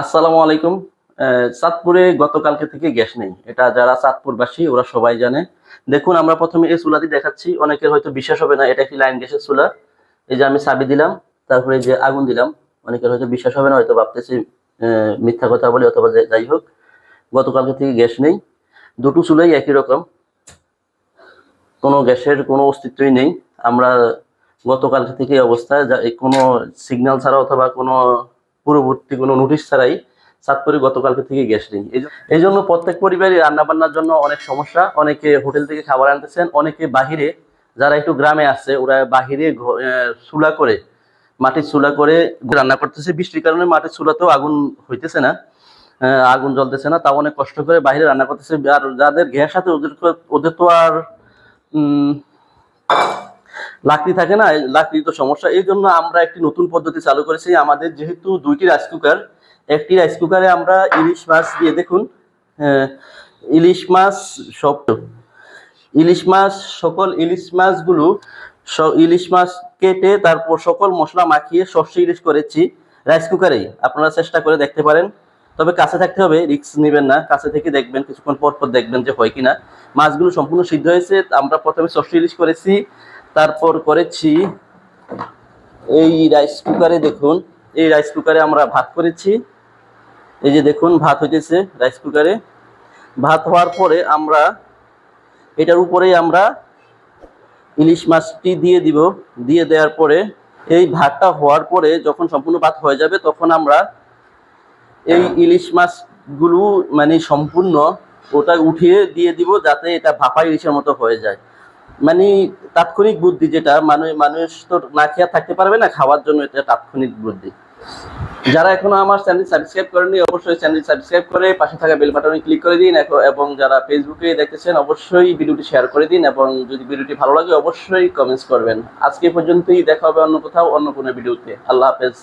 আসসালামু আলাইকুম। চাঁদপুরে গতকালকে থেকে গ্যাস নেই। এটা যারা চাঁদপুরবাসী, ওরা সবাই জানে। দেখুন, আমরা প্রথমে এই চুলাটি দেখাচ্ছি। অনেকের হয়তো বিশ্বাস হবে না, এটা একটি লাইন গ্যাসের চুলা। এই যে আমি চাবি দিলাম, তারপরে যে আগুন দিলাম, অনেকের হয়তো বিশ্বাস হবে না, হয়তো ভাবতেছি মিথ্যা কথা বলি অথবা যাই হোক, গতকালকে থেকে গ্যাস নেই। দুটো চুলাই একই রকম। কোনো গ্যাসের কোনো অস্তিত্বই নেই। আমরা গতকালকে থেকে অবস্থা কোনো সিগন্যাল ছাড়া অথবা কোনো পূর্ববর্তী কোনো নোটিশ ছাড়াই চাঁদপুরে গতকালকে থেকে গ্যাস নেই। এই জন্য প্রত্যেক পরিবারই রান্না বান্নার জন্য অনেক সমস্যা। অনেকে হোটেল থেকে খাবার আনতেছেন, অনেকে বাহিরে, যারা একটু গ্রামে আছে, ওরা বাহিরে চুলা করে, মাটির চুলা করে রান্না করতেছে। বৃষ্টির কারণে মাটির চুলাতেও আগুন হইতেছে না। আগুন জ্বলতেছে না, তাও অনেক কষ্ট করে বাইরে রান্না করতেছে। আর যাদের গ্যাস আছে, ওদের ওদের তো আর লাকড়ি থাকে না লাকড়ি তো সমস্যা। এই জন্য আমরা একটি নতুন পদ্ধতি চালু করেছি। আমাদের যেহেতু দুইটি রাইস কুকার একটি রাইস কুকারে আমরা ইলিশ মাছ দিয়ে, দেখুন ইলিশ মাছ সব, ইলিশ মাছ, সকল ইলিশ মাছগুলো ইলিশ মাছ কেটে তারপর সকল মশলা মাখিয়ে সর্ষে ইলিশ করেছি রাইস কুকারেই আপনারা চেষ্টা করে দেখতে পারেন। তবে কাছে থাকতে হবে রিস্ক নেবেন না। কাছে থেকে দেখবেন, কিছুক্ষণ পর পর দেখবেন যে হয় কিনা। মাছগুলো সম্পূর্ণ সিদ্ধ হয়েছে। আমরা প্রথমে সর্ষে ইলিশ করেছি। তারপর করেছি এই রাইস কুকারে দেখুন, এই রাইস কুকারে আমরা ভাত করেছি। এই যে দেখুন, ভাত হইতেছে রাইস কুকারে ভাত হওয়ার পরে আমরা, এটার উপরেই আমরা ইলিশ মাছটি দিয়ে দিব। দিয়ে দেওয়ার পরে, এই ভাতটা হওয়ার পরে যখন সম্পূর্ণ ভাত হয়ে যাবে, তখন আমরা এই ইলিশ মাছগুলো মানে সম্পূর্ণ ওটা উঠিয়ে দিয়ে দিব যাতে এটা ভাপা ইলিশের মতো হয়ে যায়। মানে তাৎক্ষণিক বুদ্ধি যেটা, মানুষ মানুষ তো না খেয়ে থাকতে পারবে না, খাওয়ার জন্য এটা তাৎক্ষণিক বুদ্ধি। যারা এখনও আমার চ্যানেল সাবস্ক্রাইব করেনি অবশ্যই চ্যানেল সাবস্ক্রাইব করে পাশে থাকা বেল বাটনে ক্লিক করে দিন এবং যারা ফেসবুকে দেখতেছেন, অবশ্যই ভিডিওটি শেয়ার করে দিন, এবং যদি ভিডিওটি ভালো লাগে, অবশ্যই কমেন্টস করবেন। আজকে পর্যন্তই, দেখা হবে অন্য কোথাও, অন্য কোনো ভিডিওতে আল্লাহ হাফেজ।